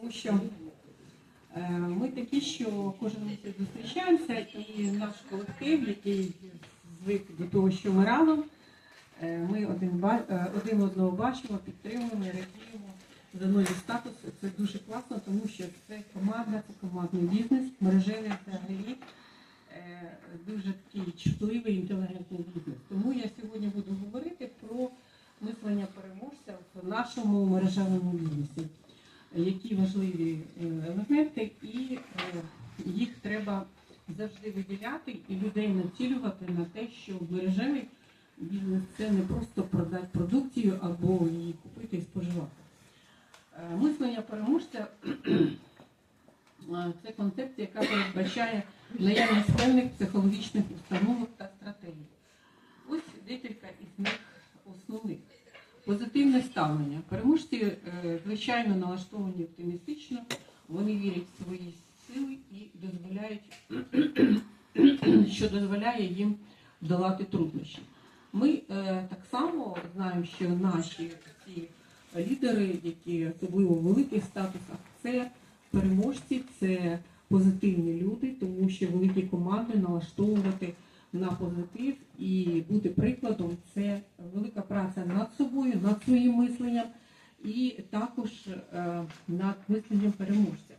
Тому що е, ми такі, що кожен місяць зустрічаємося, і наш колектив, який звик до того, що ми разом, е, ми один, е, один одного бачимо, підтримуємо, радіємо за нові статуси. Це дуже класно, тому що це команда, це командний бізнес, мережевий взагалі. Дуже такий чутливий інтелігентний бізнес. Тому я сьогодні буду говорити про мислення переможця в нашому мережевому бізнесі які важливі е, елементи, і е, їх треба завжди виділяти і людей націлювати на те, що мережевий бізнес це не просто продати продукцію або її купити і споживати. Е, Мислення переможця це концепція, яка передбачає наявність певних психологічних установок та стратегій. Ось декілька із них основних. Позитивне ставлення. Переможці, е, звичайно, налаштовані оптимістично, вони вірять в свої сили і дозволяють, що дозволяє їм долати труднощі. Ми е, так само знаємо, що наші ці лідери, які особливо в великих статусах, це переможці, це позитивні люди, тому що великі команди налаштовувати на позитив і бути прикладом це велика праця над собою, над своїм мисленням і також е, над мисленням переможця.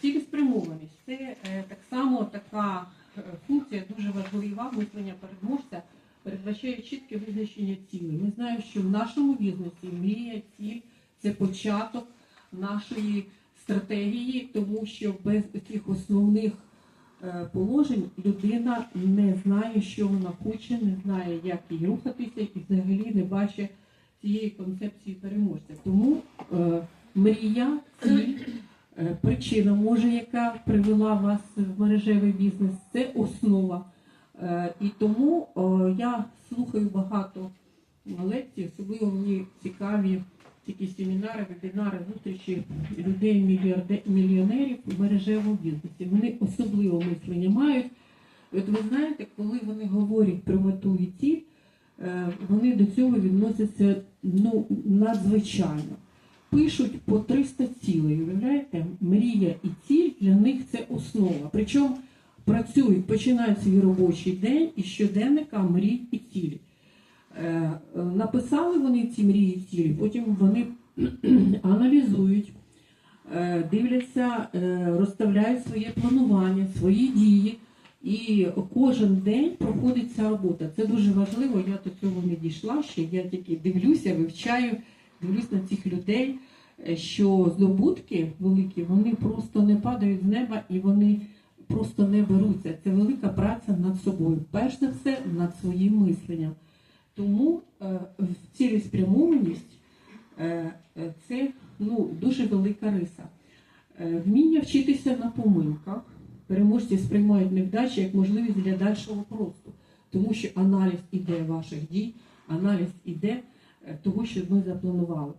Цілеспрямованість це е, так само така е, функція дуже важлива мислення переможця, передбачає чітке визначення цілей. Ми знаємо, що в нашому бізнесі мрія, ціль це початок нашої стратегії, тому що без цих основних положень людина не знає, що вона хоче, не знає, як їй рухатися, і взагалі не бачить цієї концепції переможця. Тому е, мрія, ціль, е, причина, може, яка привела вас в мережевий бізнес, це основа. Е, і тому е, я слухаю багато лекцій, особливо мені цікаві такі семінари, вебінари, зустрічі людей, мільйонерів в мережевому бізнесі. Вони особливо мислення мають. І От ви знаєте, коли вони говорять про мету і ціль, е, вони до цього відносяться ну, надзвичайно. Пишуть по 300 цілей, уявляєте? Мрія і ціль для них це основа. Причому працюють, починають свій робочий день із щоденника мрій і цілі. Е, Написали вони ці мрії цілі, потім вони аналізують, е, дивляться, е, розставляють своє планування, свої дії. І кожен день проходить ця робота. Це дуже важливо. Я до цього не дійшла ще. Я тільки дивлюся, вивчаю, дивлюсь на цих людей, що здобутки великі, вони просто не падають з неба і вони просто не беруться. Це велика праця над собою. Перш за все, над своїм мисленням. Тому е, в цілеспрямованість е, е, це ну, дуже велика риса. Вміння вчитися на помилках. Переможці сприймають невдачі як можливість для дальшого росту, тому що аналіз іде ваших дій, аналіз іде того, що ми запланували.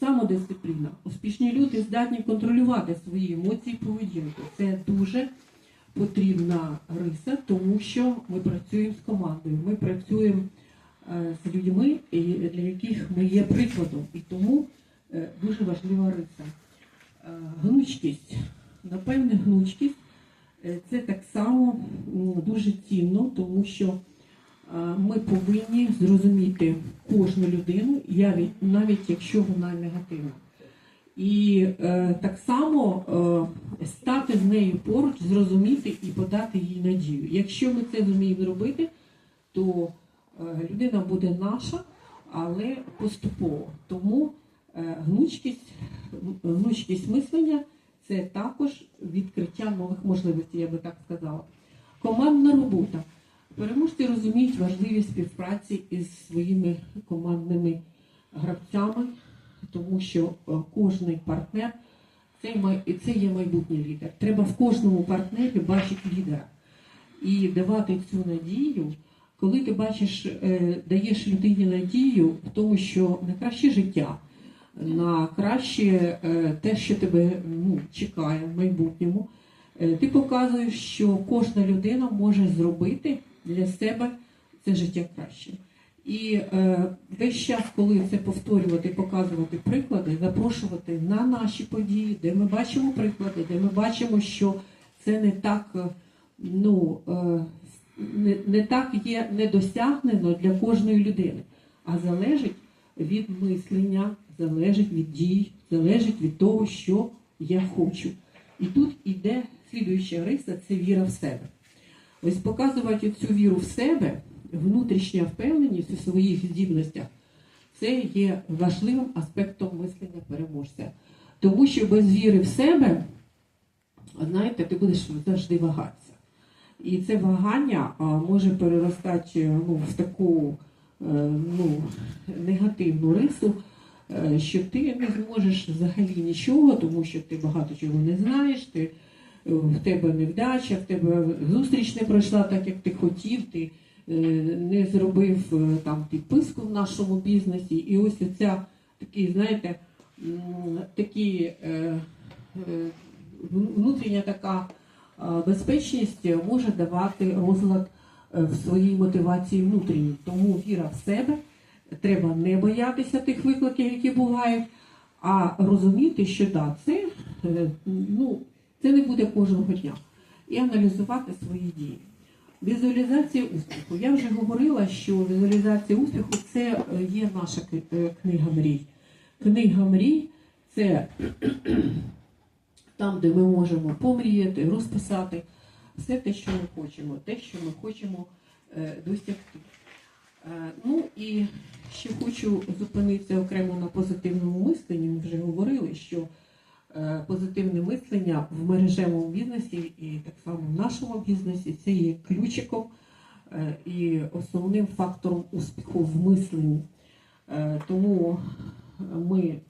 Самодисципліна. Успішні люди здатні контролювати свої емоції і поведінку. Це дуже потрібна риса, тому що ми працюємо з командою, ми працюємо з людьми, для яких ми є прикладом. І тому е, дуже важлива риса. Е, Гнучкість. Напевне, гнучкість е, це так само дуже цінно, тому що е, ми повинні зрозуміти кожну людину, навіть якщо вона негативна. І е, так само е, стати з нею поруч, зрозуміти і подати їй надію. Якщо ми це зуміємо зробити, то е, людина буде наша, але поступово. Тому е, гнучкість, гнучкість мислення це також відкриття нових можливостей, я би так сказала. Командна робота. Переможці розуміють важливість співпраці із своїми командними гравцями, тому що е, кожний партнер це є майбутній лідер. Треба в кожному партнері бачити лідера і давати цю надію. Коли ти бачиш, е, даєш людині надію в тому, що на краще життя, на краще е, те, що тебе ну, чекає в майбутньому, е, ти показуєш, що кожна людина може зробити для себе це життя краще. І весь час, коли це повторювати, показувати приклади, запрошувати на наші події, де ми бачимо приклади, де ми бачимо, що це не так, ну, не, не так є недосягнено для кожної людини, а залежить від мислення, залежить від дій, залежить від того, що я хочу. І тут іде слідуюча риса це віра в себе. Ось показувати цю віру в себе, внутрішня впевненість у своїх здібностях, це є важливим аспектом мислення переможця. Тому що без віри в себе, знаєте, ти будеш завжди вагатися. І це вагання може переростати ну, в таку е, ну, негативну рису, е, що ти не зможеш взагалі нічого, тому що ти багато чого не знаєш, ти, е, в тебе невдача, в тебе зустріч не пройшла так, як ти хотів, ти е, не зробив е, там підписку в нашому бізнесі. І ось оця такий, знаєте, такі е, е, внутрішня така е, безпечність може давати розлад е, в своїй мотивації внутрішній. Тому віра в себе треба не боятися тих викликів, які бувають, а розуміти, що да, це, е, ну, це не буде кожного дня. І аналізувати свої дії. Візуалізація успіху. Я вже говорила, що візуалізація успіху це е, є наша е, книга мрій. Книга мрій це там, де ми можемо помріяти, розписати все те, що ми хочемо, те, що ми хочемо е, досягти. Е, Ну і ще хочу зупинитися окремо на позитивному мисленні. Ми вже говорили, що е, позитивне мислення в мережевому бізнесі і так само в нашому бізнесі це є ключиком і основним фактором успіху в мисленні. Тому ми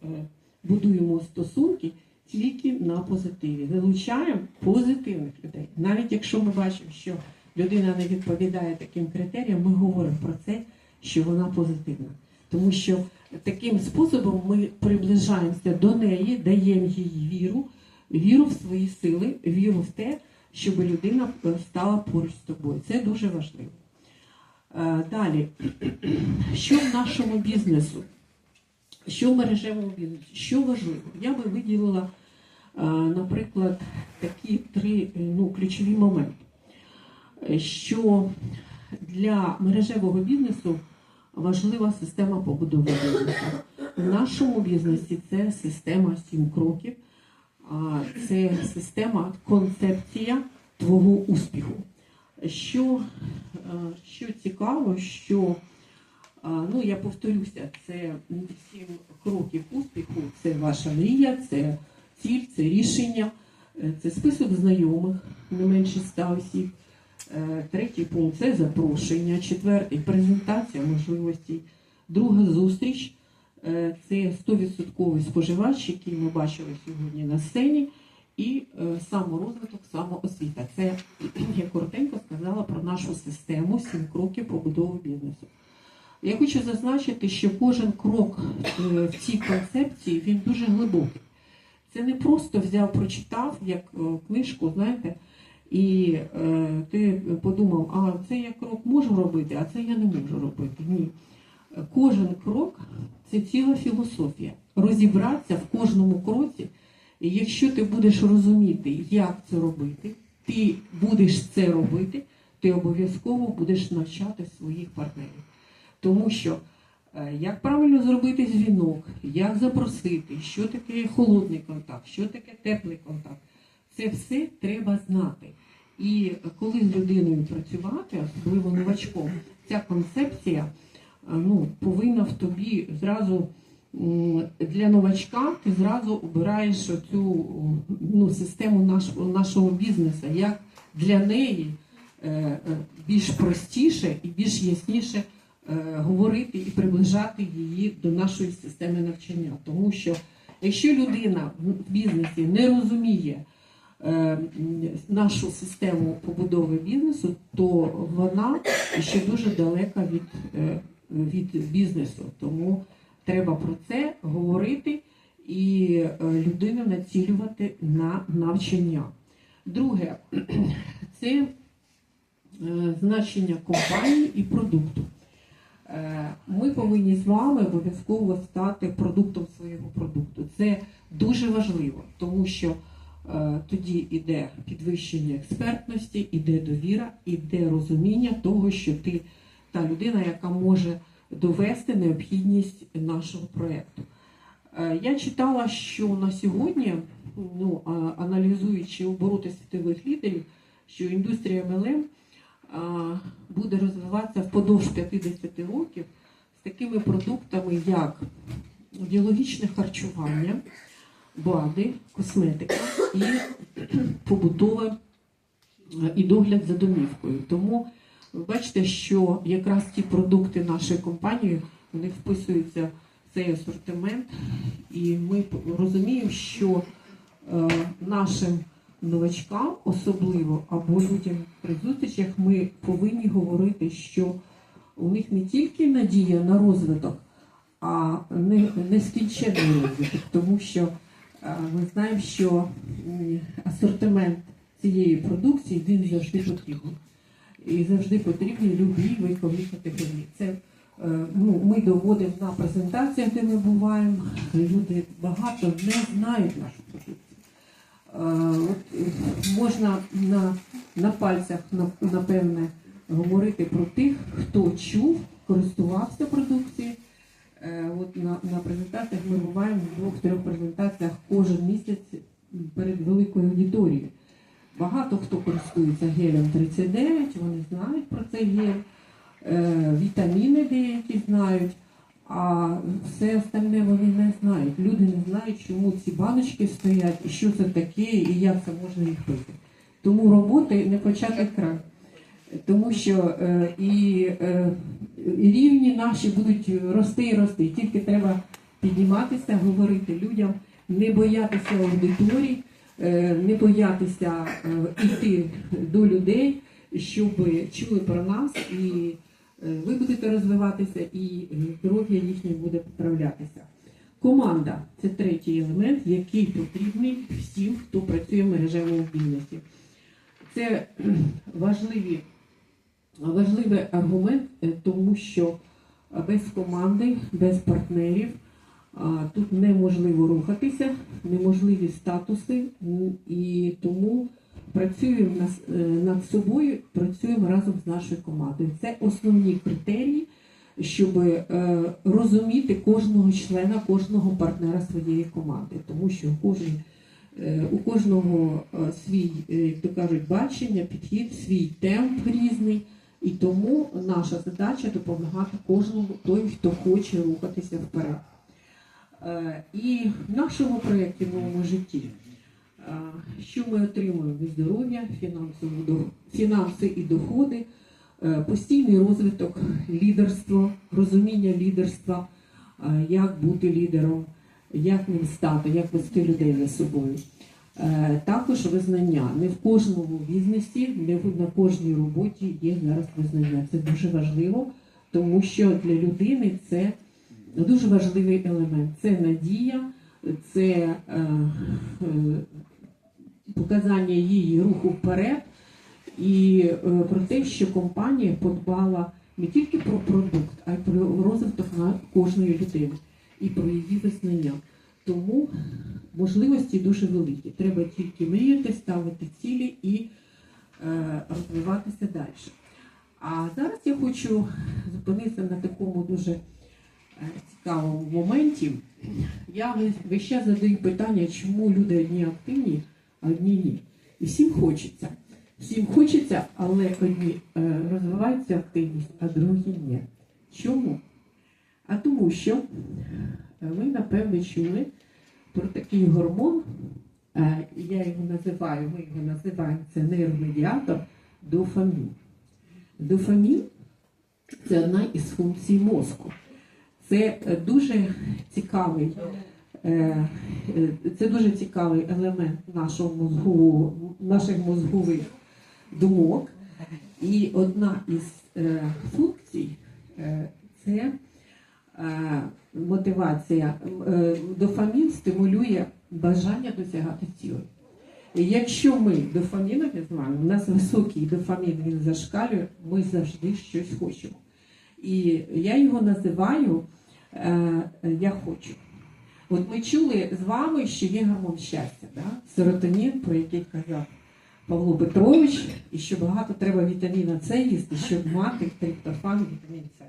будуємо стосунки тільки на позитиві. Залучаємо позитивних людей. Навіть якщо ми бачимо, що людина не відповідає таким критеріям, ми говоримо про це, що вона позитивна. Тому що таким способом ми приближаємося до неї, даємо їй віру, віру в свої сили, віру в те, щоб людина е, стала поруч з тобою. Це дуже важливо. Е, Далі, що в нашому бізнесу? Що в мережевому бізнесі? Що важливо? Я би виділила, е, наприклад, такі три е, ну, ключові моменти. Е, Що для мережевого бізнесу важлива система побудови бізнесу. В нашому бізнесі це система сім кроків, це система, концепція твого успіху. Що, що цікаво, що Ну, я повторюся, це сім кроків успіху, це ваша мрія, це ціль, це рішення, е, це список знайомих, не менше ста осіб. Е, Третій пункт це запрошення. Четвертий презентація можливостей. Друга зустріч е, це 100% споживач, який ми бачили сьогодні на сцені. І саморозвиток, самоосвіта. Це я коротенько сказала про нашу систему сім кроків побудови бізнесу. Я хочу зазначити, що кожен крок е, в цій концепції він дуже глибокий. Це не просто взяв, прочитав як е, книжку, знаєте, і е, ти подумав, а це я крок можу робити, а це я не можу робити. Ні. Кожен крок це ціла філософія. Розібратися в кожному кроці, і якщо ти будеш розуміти, як це робити, ти будеш це робити, ти обов'язково будеш навчати своїх партнерів. Тому що е, як правильно зробити дзвінок, як запросити, що таке холодний контакт, що таке теплий контакт, це все треба знати. І коли з людиною працювати, особливо новачком, ця концепція е, ну, повинна в тобі зразу для новачка ти зразу обираєш цю ну, систему нашого, нашого бізнесу, як для неї е, більш простіше і більш ясніше говорити і приближати її до нашої системи навчання. Тому що якщо людина в бізнесі не розуміє е, нашу систему побудови бізнесу, то вона ще дуже далека від, е, від бізнесу. Тому треба про це говорити і е, людину націлювати на навчання. Друге, це е, значення компанії і продукту. Е, Ми повинні з вами обов'язково стати продуктом свого продукту. Це дуже важливо, тому що е, тоді йде підвищення експертності, іде довіра, іде розуміння того, що ти та людина, яка може довести необхідність нашого проєкту. Е, Я читала, що на сьогодні, ну, аналізуючи обороти світових лідерів, що індустрія МЛМ буде розвиватися впродовж 50 років з такими продуктами, як біологічне харчування, БАДи, косметика і побутове е, і догляд за домівкою. Тому бачите, що якраз ті продукти нашої компанії вони вписуються в цей асортимент, і ми розуміємо, що е, нашим новачкам, особливо або людям при зустрічах, ми повинні говорити, що у них не тільки надія на розвиток, а не, нескінченний розвиток, тому що е, ми знаємо, що асортимент цієї продукції він завжди потрібен. І завжди потрібні любі вікові категорії. Це е, ну, ми доводимо на презентаціях, де ми буваємо. Люди багато не знають нашу продукцію. Е, е, можна на, на пальцях, напевне, говорити про тих, хто чув, користувався продукцією. Е, От на, на презентаціях ми буваємо в двох-трьох презентаціях кожен місяць перед великою аудиторією. Багато хто користується гелем 39, вони знають про цей гель, вітаміни деякі знають, а все остальне вони не знають. Люди не знають, чому ці баночки стоять, і що це таке, і як це можна їх пити. Тому роботи не почати край. Тому що е, і, е, рівні наші будуть рости і рости. Тільки треба підніматися, говорити людям, не боятися аудиторій, е, не боятися е, йти до людей, щоб чули про нас, і ви будете розвиватися, і здоров'я їхнє буде поправлятися. Команда це третій елемент, який потрібний всім, хто працює в мережевій мобільності. Це важливі, важливий аргумент, е, тому що е, без команди, без партнерів тут неможливо рухатися, неможливі статуси, і тому працюємо над, е, собою, працюємо разом з нашою командою. Це основні критерії, щоб е, розуміти кожного члена, кожного партнера своєї команди, тому що кожен, е, у кожного свій, як то кажуть, бачення, підхід, свій темп різний. І тому наша задача допомагати кожному той, хто хоче рухатися вперед. І в нашому проєкті в новому житті, що ми отримуємо здоров'я, фінанси і доходи, е, постійний розвиток, лідерство, розуміння лідерства, е, як бути лідером, як ним стати, як вести людей за собою. Е, Також визнання. Не в кожному бізнесі, не на кожній роботі є зараз визнання. Це дуже важливо, тому що для людини це дуже важливий елемент. Це надія, це показання її руху вперед, і е, про те, що компанія подбала не тільки про продукт, а й про розвиток на кожної людини і про її визнання. Тому можливості дуже великі. Треба тільки мріяти, ставити цілі і е, розвиватися далі. А зараз я хочу зупинитися на такому дуже е, цікавому моменті. Я весь- час задаю питання, чому люди одні активні, одні ні. І всім хочеться. Всім хочеться, але одні е, розвиваються активність, а другі ні. Чому? А тому що е, ви, напевно, чули про такий гормон, е, я його називаю, ми його називаємо це нейромедіатор дофамін. Дофамін це одна із функцій мозку. Це дуже цікавий, це дуже цікавий елемент нашого мозгового, наших мозгових думок. І одна із е, функцій е, це е, мотивація. Е, дофамін стимулює бажання досягати цілей. Якщо ми дофамінові з вами, у нас високий дофамін він зашкалює, ми завжди щось хочемо. І я його називаю е, Я хочу. От ми чули з вами, що є гормон щастя, да? серотонін, про який казав Павло Петрович, і що багато треба вітаміна С їсти, щоб мати триптофан, вітамін С.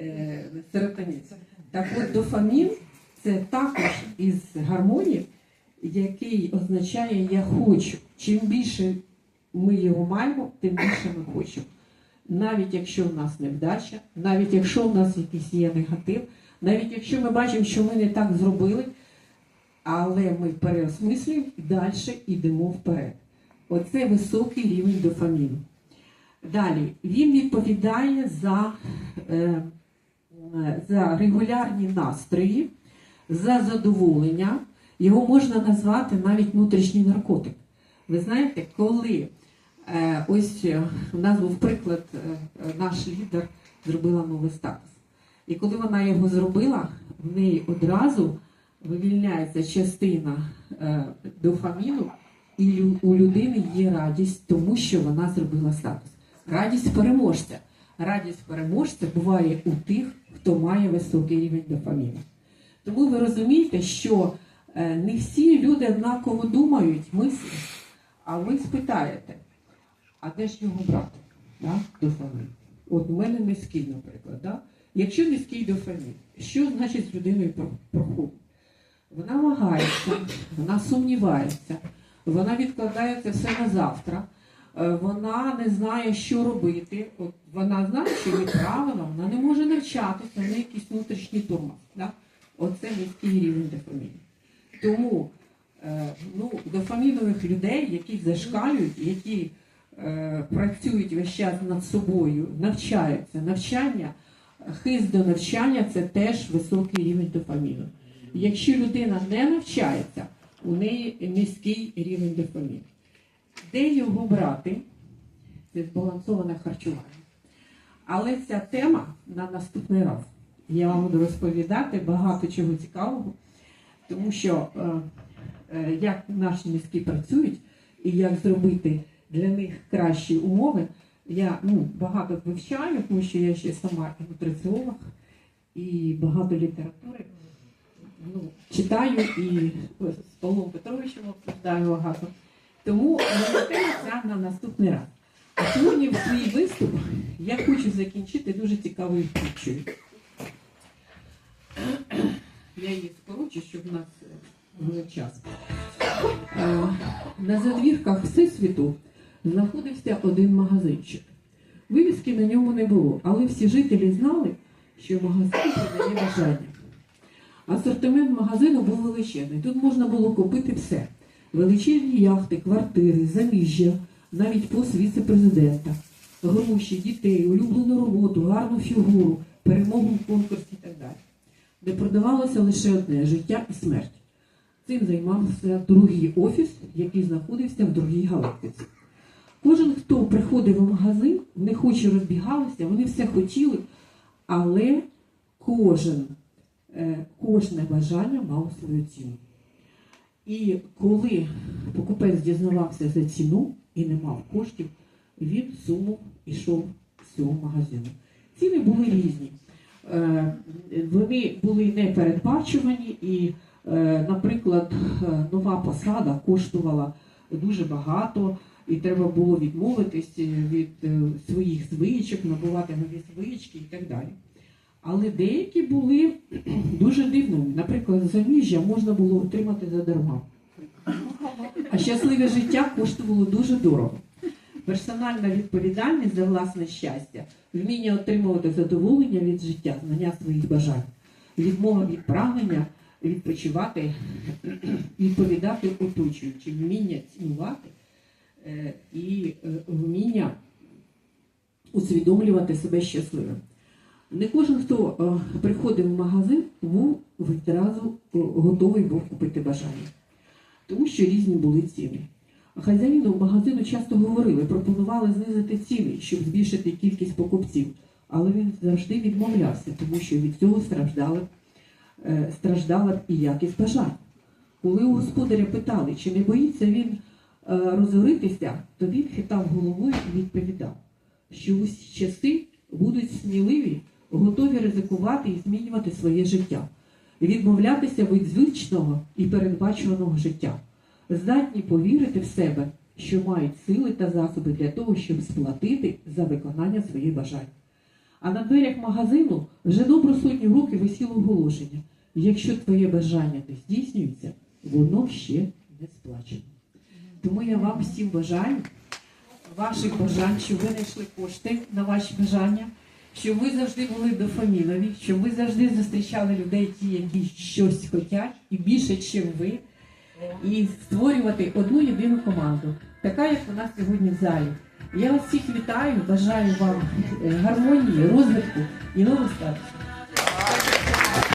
Е, серотонін. Так от дофамін це також із гормонів, який означає я хочу. Чим більше ми його маємо, тим більше ми хочемо. Навіть якщо в нас невдача, навіть якщо в нас якийсь є негатив, навіть якщо ми бачимо, що ми не так зробили, але ми переосмислюємо і далі йдемо вперед. Оце високий рівень дофаміну. Далі, він відповідає за, е, за регулярні настрої, за задоволення. Його можна назвати навіть внутрішній наркотик. Ви знаєте, коли е, ось у нас був приклад, е, наш лідер зробила новий статус. І коли вона його зробила, в неї одразу вивільняється частина е, дофаміну, і у людини є радість, тому що вона зробила статус. Радість переможця. Радість переможця буває у тих, хто має високий рівень дофаміну. Тому ви розумієте, що е, не всі люди однаково думають, мислять, а ви спитаєте, а де ж його брати? Да? Дофамін. От у мене низький, наприклад. Да? Якщо низький дофамін, що значить з людиною про- проходить? Вона вагається, вона сумнівається, вона відкладає це все на завтра, е, вона не знає, що робити. От вона знає, що є правила, вона не може навчатися, в неї якийсь внутрішній тормоз. Да? Оце низький рівень дофаміну. Тому е, ну, дофамінових людей, які зашкалюють, які е, працюють весь час над собою, навчаються. Навчання, хист до навчання це теж високий рівень дофаміну. Якщо людина не навчається, у неї низький рівень дофаміну. Де його брати? Це збалансоване харчування. Але ця тема на наступний раз. Я вам буду розповідати багато чого цікавого, тому що е, е, як наші мізки працюють і як зробити для них кращі умови, я ну, багато вивчаю, тому що я ще сама і нутриціолог, і багато літератури ну, читаю і з Павлом Петровичем обсуждаю багато. Тому тема на наступний раз. А сьогодні в свій виступ я хочу закінчити дуже цікавою притчею. Я її скорочу, щоб у нас е, був час. Е, На задвірках Всесвіту знаходився один магазинчик. Вивіски на ньому не було, але всі жителі знали, що магазин продає бажання. Асортимент магазину був величезний. Тут можна було купити все: величезні яхти, квартири, заміжжя, навіть пост віце-президента, гроші, дітей, улюблену роботу, гарну фігуру, перемогу в конкурсі і так далі. Де продавалося лише одне життя і смерть. Цим займався другий офіс, який знаходився в другій галактиці. Кожен, хто приходив у магазин, вони хоче розбігалися, вони все хотіли, але кожен е, кожне бажання мало свою ціну. І коли покупець дізнавався за ціну і не мав коштів, він суму йшов з цього магазину. Ціни були різні. Е, Вони були непередбачувані і, е, наприклад, нова посада коштувала дуже багато, і треба було відмовитись від е, своїх звичок, набувати нові звички і так далі. Але деякі були дуже дивними. Наприклад, заміжжя можна було отримати задарма. А щасливе життя коштувало дуже дорого. Персональна відповідальність за власне щастя, вміння отримувати задоволення від життя, знання своїх бажань, відмова від прагнення відпочивати, відповідати оточуючим, вміння цінувати е, і е, вміння усвідомлювати себе щасливим. Не кожен, хто е, приходив в магазин, був відразу е, готовий був купити бажання, тому що різні були ціни. Хазяїну магазину часто говорили, пропонували знизити ціни, щоб збільшити кількість покупців, але він завжди відмовлявся, тому що від цього е, страждала б і якість бажань. Коли у господаря питали, чи не боїться він е, розоритися, то він хитав головою і відповідав, що усі часи будуть сміливі, готові ризикувати і змінювати своє життя, відмовлятися від звичного і передбачуваного життя, здатні повірити в себе, що мають сили та засоби для того, щоб сплатити за виконання своїх бажань. А на дверях магазину вже добру сотню років висіло оголошення. Якщо твоє бажання не здійснюється, воно ще не сплачено. Тому я вам всім бажаю ваших бажань, щоб ви знайшли кошти на ваші бажання, щоб ви завжди були дофамінові, щоб ви завжди зустрічали людей, ті, які щось хочуть, і більше, ніж ви, і створювати одну єдину команду, така як нас сьогодні в залі. Я вас всіх вітаю, бажаю вам е, гармонії, розвитку і нових статків.